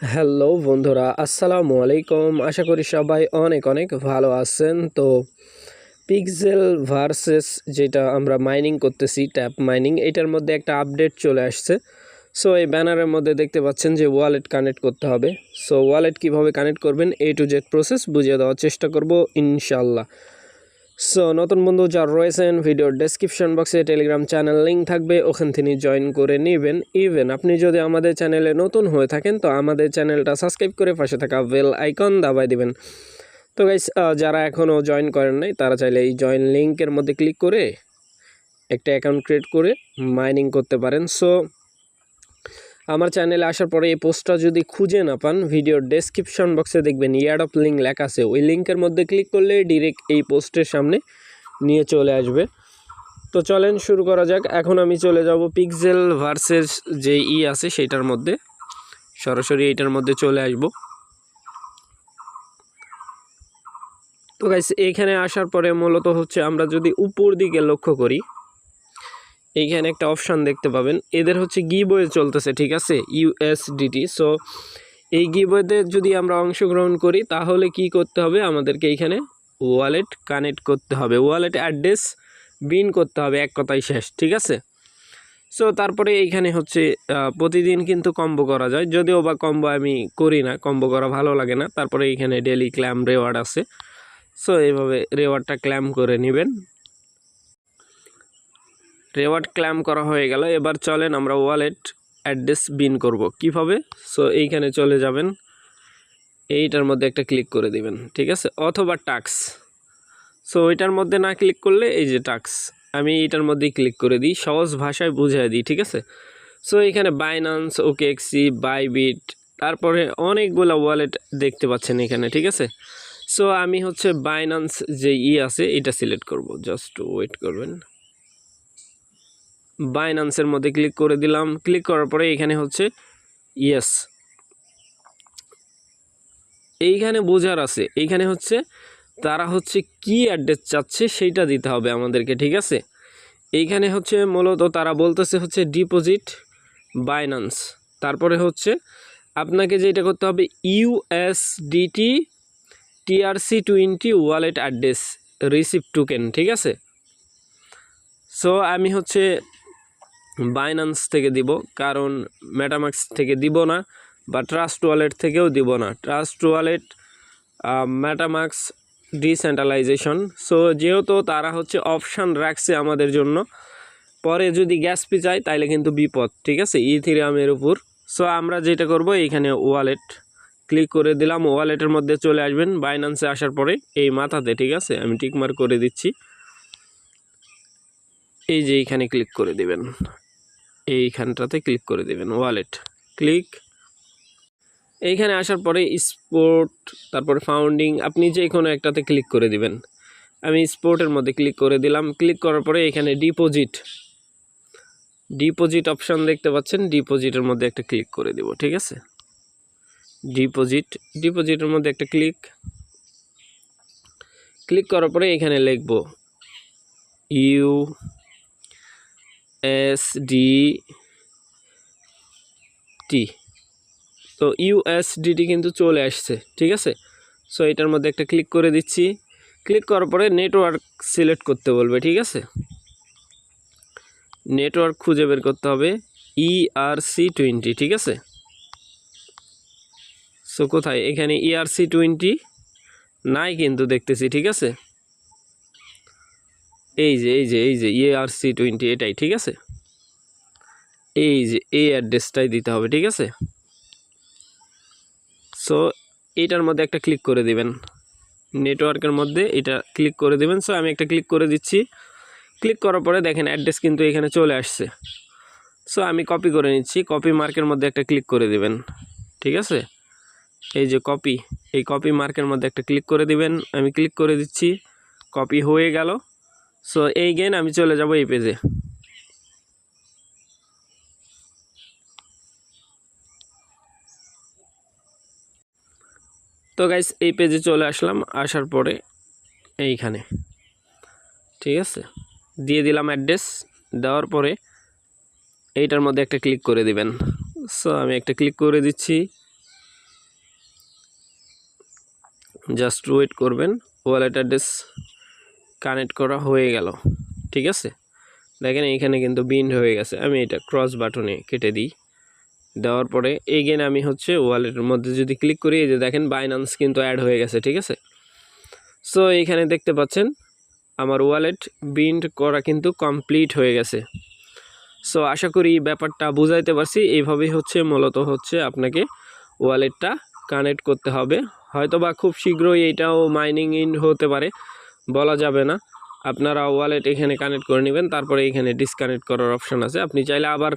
Hello বন্ধুরা, আসসালামু আলাইকুম। আশা করি সবাই অনেক অনেক ভালো আছেন। তো পিক্সেল ভার্সেস যেটা আমরা মাইনিং করতেছি ট্যাপ মাইনিং এটার মধ্যে একটা আপডেট চলে আসছে। সো এই ব্যানারের মধ্যে দেখতে পাচ্ছেন যে ওয়ালেট কানেক্ট করতে হবে। সো ওয়ালেট কীভাবে কানেক্ট করবেন এ টু জেড প্রসেস বুঝিয়ে দেওয়ার চেষ্টা করব ইনশাল্লাহ সো নতুন বন্ধু যারা রয়েছেন, ভিডিওর ডেসক্রিপশন বক্সে টেলিগ্রাম চ্যানেল লিঙ্ক থাকবে, ওখান থেকে জয়েন করে নেবেন। ইভেন আপনি যদি আমাদের চ্যানেলে নতুন হয়ে থাকেন, তো আমাদের চ্যানেলটা সাবস্ক্রাইব করে পাশে থাকা বেল আইকন দাবাই দিবেন। তো গাইস যারা এখনও জয়েন করেন নাই, তারা চাইলে এই জয়েন লিঙ্কের মধ্যে ক্লিক করে, একটা অ্যাকাউন্ট ক্রিয়েট করে মাইনিং করতে পারেন। সো আমার চ্যানেলে আসার পরে এই পোস্টটা যদি খুঁজে না পান ভিডিওর ডেসক্রিপশন বক্সে দেখবেন ইয়ার্ড অফ লিঙ্ক লেখা আছে। ওই লিঙ্কের মধ্যে ক্লিক করলে ডিরেক্ট এই পোস্টের সামনে নিয়ে চলে আসবে। তো চলেন শুরু করা যাক। এখন আমি চলে যাব পিক্সেল ভার্সেস যে ই আছে সেটার মধ্যে। সরাসরি এইটার মধ্যে চলে আসব। তো গাইস এখানে আসার পরে মূলত হচ্ছে আমরা যদি উপর দিকে লক্ষ্য করি এইখানে একটা অপশান দেখতে পাবেন। এদের হচ্ছে গি গিবয়ে চলতেছে, ঠিক আছে? ইউএসডিটি সো এই গি গিবয়েতে যদি আমরা অংশগ্রহণ করি, তাহলে কি করতে হবে? আমাদেরকে এইখানে ওয়ালেট কানেক্ট করতে হবে। ওয়ালেট অ্যাড্রেস বিন করতে হবে, এক কথাই শেষ, ঠিক আছে? সো তারপরে এইখানে হচ্ছে প্রতিদিন কিন্তু কম্বো করা যায়। যদিও বা কম্বো আমি করি না কম্বো করা ভালো লাগে না। তারপরে এইখানে ডেলি ক্ল্যাম রেওয়ার্ড আছে। সো এইভাবে রেওয়ার্ডটা ক্ল্যাম করে নেবেন। রেওয়ার্ড ক্ল্যাম করা হয়ে গেল। এবার চলেন আমরা ওয়ালেট অ্যাড্রেস বিন করব। কীভাবে? সো এইখানে চলে যাবেন। এইটার মধ্যে একটা ক্লিক করে দিবেন, ঠিক আছে? অথবা টাক্স সো ওইটার মধ্যে না ক্লিক করলে এই যে টাক্স আমি এইটার মধ্যেই ক্লিক করে দিই, সহজ ভাষায় বুঝিয়ে দিই, ঠিক আছে? সো এখানে বাইনান্স ওকে এক্সি বাইবিট তারপরে অনেকগুলো ওয়ালেট দেখতে পাচ্ছেন এখানে, ঠিক আছে? সো আমি হচ্ছে বাইনান্স যে ই আছে, এটা সিলেক্ট করব। জাস্ট ওয়েট করবেন। বাইনান্সের মধ্যে ক্লিক করে দিলাম। ক্লিক করার পরে এখানে হচ্ছে ইয়েস এইখানে বোঝার আছে, এইখানে হচ্ছে তারা হচ্ছে কি অ্যাড্রেস চাচ্ছে সেইটা দিতে হবে আমাদেরকে, ঠিক আছে? এইখানে হচ্ছে মূলত তারা বলতেছে হচ্ছে ডিপোজিট বাইনান্স তারপরে হচ্ছে আপনাকে যেটা করতে হবে USDT TRC twenty wallet address receive token ঠিক আছে? সো আমি হচ্ছে বাইনান্স থেকে দিব, কারণ মেটামাক্স থেকে দিব না বা ট্রাস্ট ওয়ালেট থেকেও দিব না। Trust Wallet MetaMask decentralization so যেহেতু তারা হচ্ছে অপশান রাখছে আমাদের জন্য, পরে যদি গ্যাস পি চাই তাইলে কিন্তু বিপদ, ঠিক আছে? ইথিরিয়ামের উপর। সো আমরা যেটা করব, এইখানে ওয়ালেট ক্লিক করে দিলাম। ওয়ালেটের মধ্যে চলে আসবেন বাইনান্সে আসার পরে এই মাথাতে, ঠিক আছে? আমি টিকমার করে দিচ্ছি। এই যে, এইখানে ক্লিক করে দিবেন। এইখানটাতে ক্লিক করে দিবেন, ওয়ালেট। ক্লিক। এইখানে আসার পরে স্পোর্ট, তারপরে ফাউন্ডিং, আপনি যে কোনো একটাতে ক্লিক করে দিবেন। আমি স্পোর্টের মধ্যে ক্লিক করে দিলাম। ক্লিক করার পরে এখানে ডিপোজিট। ডিপোজিট অপশান দেখতে পাচ্ছেন। ডিপোজিটের মধ্যে একটা ক্লিক করে দিব, ঠিক আছে? ডিপোজিট, ডিপোজিটের মধ্যে একটা ক্লিক। ক্লিক করার পরে এখানে লিখব, ইউ এস ডি টি তো ইউএসডিটি কিন্তু চলে আসছে, ঠিক আছে? সো এটার মধ্যে একটা ক্লিক করে দিচ্ছি। ক্লিক করার পরে নেটওয়ার্ক সিলেক্ট করতে বলবে, ঠিক আছে? নেটওয়ার্ক খুঁজে বের করতে হবে E ইআরসি টোয়েন্টি ঠিক আছে? সো কোথায়? এখানে E ইআরসি টোয়েন্টি নাই কিন্তু দেখতেছি, ঠিক আছে? এই যে এই যে এই যে ইআরসি টোয়েন্টি এটাই, ঠিক আছে? এই যে, এই অ্যাড্রেসটাই দিতে হবে, ঠিক আছে? সো এইটার মধ্যে একটা ক্লিক করে দিবেন। নেটওয়ার্কের মধ্যে এটা ক্লিক করে দিবেন। সো আমি একটা ক্লিক করে দিচ্ছি। ক্লিক করার পরে দেখেন অ্যাড্রেস কিন্তু এখানে চলে আসছে। সো আমি কপি করে নিচ্ছি। কপি মার্কের মধ্যে একটা ক্লিক করে দিবেন। ঠিক আছে? এই যে কপি এই কপি মার্কের মধ্যে একটা ক্লিক করে দিবেন। আমি ক্লিক করে দিচ্ছি। কপি হয়ে গেল। সো এই গেন আমি চলে যাব এই পেজে তো গাইস এই পেজে চলে আসলাম, আসার পরে এইখানে। ঠিক আছে? দিয়ে দিলাম অ্যাড্রেস দেওয়ার পরে এইটার মধ্যে একটা ক্লিক করে দিবেন। সো আমি একটা ক্লিক করে দিচ্ছি। জাস্ট ওয়েট করবেন ওয়ালেট অ্যাড্রেস কানেক্ট করা হয়ে গেল। ঠিক আছে? দেখেন এইখানে কিন্তু বিন্ড হয়ে গেছে। আমি এটা ক্রস বাটনে কেটে দিই। দেওয়ার পরে এগেন আমি হচ্ছে ওয়ালেটের মধ্যে যদি ক্লিক করি, এই যে দেখেন বাইনান্স কিন্তু অ্যাড হয়ে গেছে, ঠিক আছে? সো এইখানে দেখতে পাচ্ছেন আমার ওয়ালেট বিন্ড করা কিন্তু কমপ্লিট হয়ে গেছে। সো আশা করি ব্যাপারটা বুঝাইতে পারছি। এইভাবেই হচ্ছে মূলত হচ্ছে আপনাকে ওয়ালেটটা কানেক্ট করতে হবে। হয়তো বা খুব শীঘ্রই এটাও মাইনিং ইন হতে পারে। বলা যাবে না। আপনারা ওয়ালেট এখানে কানেক্ট করে নেবেন, তারপরে এখানে ডিসকানেক্ট করার অপশান আছে। আপনি চাইলে আবার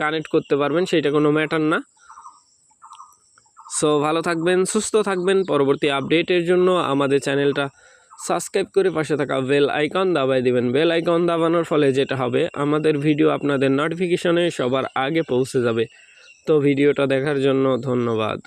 কানেক্ট করতে পারবেন, সেটা কোনো ম্যাটার না। সো ভালো থাকবেন, সুস্থ থাকবেন। পরবর্তী আপডেটের জন্য আমাদের চ্যানেলটা সাবস্ক্রাইব করে পাশে থাকা বেল আইকন দাবাই দিবেন। বেল আইকন দাবানোর ফলে যেটা হবে, আমাদের ভিডিও আপনাদের নোটিফিকেশনে সবার আগে পৌঁছে যাবে। তো ভিডিওটা দেখার জন্য ধন্যবাদ।